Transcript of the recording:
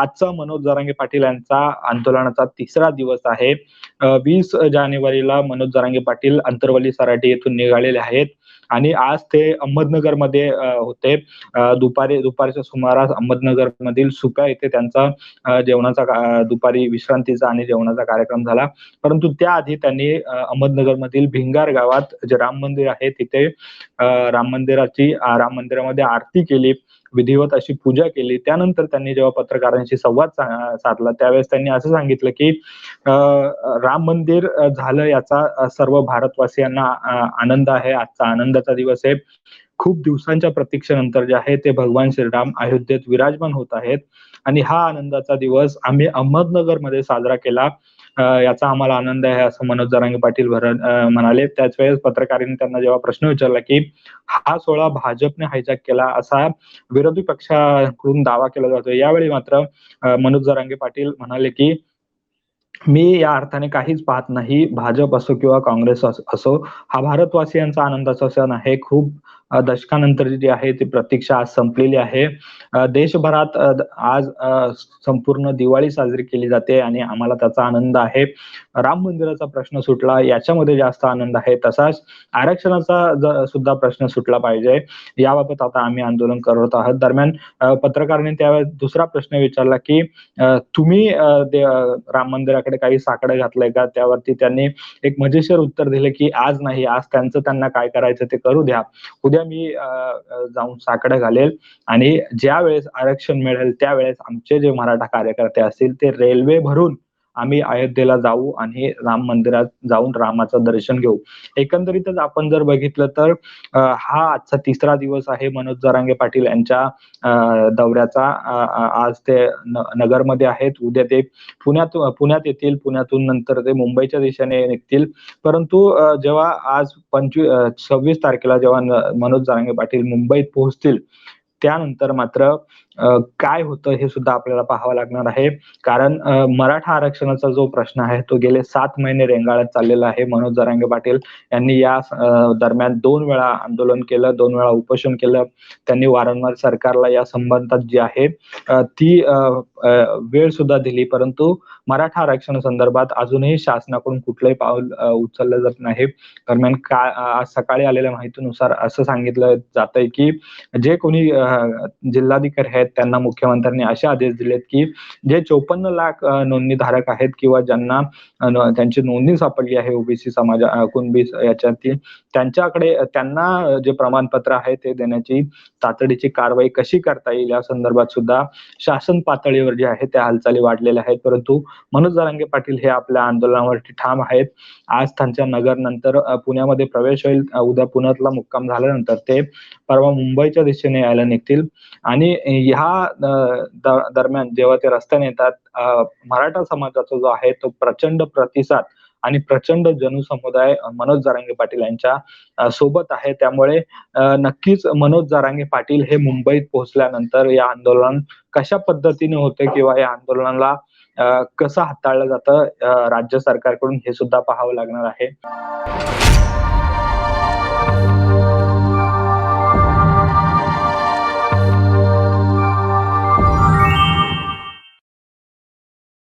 आजचा मनोज जरांगे पाटील यांचा आंदोलनाचा तिसरा दिवस आहे. वीस जानेवारीला मनोज जरांगे पाटील अंतरवली सराटी येथून निघालेले आहेत. आणि आज ते अहमदनगरमध्ये होते. दुपारी दुपारच्या सुमारास अहमदनगर मधील सुका येथे त्यांचा जेवणाचा दुपारी विश्रांतीचा आणि जेवणाचा कार्यक्रम झाला. परंतु त्याआधी त्यांनी अहमदनगर मधील भिंगार गावात जे राम मंदिर आहे तिथे राम मंदिराची राम मंदिरामध्ये आरती केली. विधिवत अशी पूजा केली. त्यानंतर त्यांनी जेव्हा पत्रकारांशी संवाद साधला त्यावेळेस त्यांनी असं सांगितलं की राम मंदिर झालं याचा सर्व भारतवासियांना आनंद आहे. आजचा आनंदाचा दिवस आहे. खूप दिवसांच्या प्रतीक्षेनंतर जे आहे ते भगवान श्रीराम अयोध्येत विराजमान होत आहेत. आणि हा आनंदाचा दिवस आम्ही अहमदनगरमध्ये साजरा केला. याचा आम्हाला आनंद आहे असं मनोज जरांगे पाटील भर म्हणाले. त्याच वेळेस पत्रकारांनी त्यांना जेव्हा प्रश्न विचारला की हा सोहळा भाजपने हायजॅक केला असा विरोधी पक्षाकडून दावा केला जातो यावेळी मात्र मनोज जरांगे पाटील म्हणाले की मी या अर्थाने काहीच पाहत नाही. भाजप असो किंवा काँग्रेस असो हा भारतवासियांचा आनंदाचा सण आहे. खूप दशकानंतर जी आहे ती प्रतीक्षा आज संपलेली आहे. देशभरात आज संपूर्ण दिवाळी साजरी केली जाते आणि आम्हाला त्याचा आनंद आहे. राम मंदिराचा प्रश्न सुटला याच्यामध्ये जास्त आनंद आहे. तसाच आरक्षणाचा सुद्धा प्रश्न सुटला पाहिजे. याबाबत आता आम्ही आंदोलन करत आहोत. दरम्यान पत्रकारांनी त्यावेळेस दुसरा प्रश्न विचारला की तुम्ही राम मंदिराकडे काही साकडं घातलंय का? त्यावरती त्यांनी एक मजेशीर उत्तर दिले की आज नाही आज त्यांचं त्यांना काय करायचं ते करू द्या. उद्या मी अ, जाऊन साकडं घालेल आणि ज्या वेळेस आरक्षण मिळेल त्यावेळेस आमचे जे मराठा कार्यकर्ते असतील ते रेल्वे भरून आम्ही अयोध्येला जाऊ आणि राम मंदिरात जाऊन रामाचं दर्शन घेऊ. एकंदरीतच आपण जर बघितलं तर हा आजचा तिसरा दिवस आहे मनोज जरांगे पाटील यांच्या अ, दौऱ्याचा. आज ते नगरमध्ये आहेत. उद्या ते पुण्यात पुण्यात येतील. पुण्यातून नंतर ते मुंबईच्या दिशेने निघतील. परंतु जेव्हा आज पंचवीस सव्वीस तारखेला जेव्हा मनोज जरांगे पाटील मुंबईत पोहोचतील त्यानंतर मात्र काय होतं हे सुद्धा आपल्याला पाहावं लागणार आहे. कारण मराठा आरक्षणाचा जो प्रश्न आहे तो गेले सात महिने रेंगाळत चाललेला आहे. मनोज जरांगे पाटील यांनी या दरम्यान दोन वेळा आंदोलन केलं दोन वेळा उपोषण केलं. त्यांनी वारंवार सरकारला या संबंधात जी आहे ती वेळ सुद्धा दिली परंतु मराठा आरक्षण संदर्भात अजूनही शासनाकडून कुठलंही पाऊल उचललं जात नाही. दरम्यान का आज सकाळी आलेल्या माहितीनुसार असं सांगितलं जात आहे की जे कोणी जिल्हाधिकारी आहेत त्यांना मुख्यमंत्र्यांनी असे आदेश दिलेत की जे चोपन्न लाख नोंदणीधारक आहेत किंवा ज्यांना त्यांची नोंदणी सापडली आहे ओबीसी समाज कुणबी याच्यातील त्यांच्याकडे त्यांना जे प्रमाणपत्र आहे ते देण्याची तातडीची कारवाई कशी करता येईल या संदर्भात सुद्धा शासन पातळीवर जे आहे त्या हालचाली वाढलेल्या आहेत. परंतु मनोज जरांगे पाटील हे आपल्या आंदोलनावरती ठाम आहेत. आज त्यांच्या नगर नंतर पुण्यामध्ये प्रवेश होईल. उद्या पुण्यातला मुक्काम झाल्यानंतर ते परवा मुंबईच्या दिशेने यायला निघतील. आणि ह्या दरम्यान जेव्हा ते रस्त्याने येतात मराठा समाजाचा जो आहे तो प्रचंड प्रतिसाद आणि प्रचंड जनसमुदाय मनोज जारांगे पाटील यांच्या सोबत आहे. त्यामुळे नक्कीच मनोज जारांगे पाटील हे मुंबईत पोहोचल्यानंतर या आंदोलन कशा पद्धतीने होते किंवा या आंदोलनाला कसं हाताळलं जातं राज्य सरकारकडून हे सुद्धा पाहावं लागणार आहे.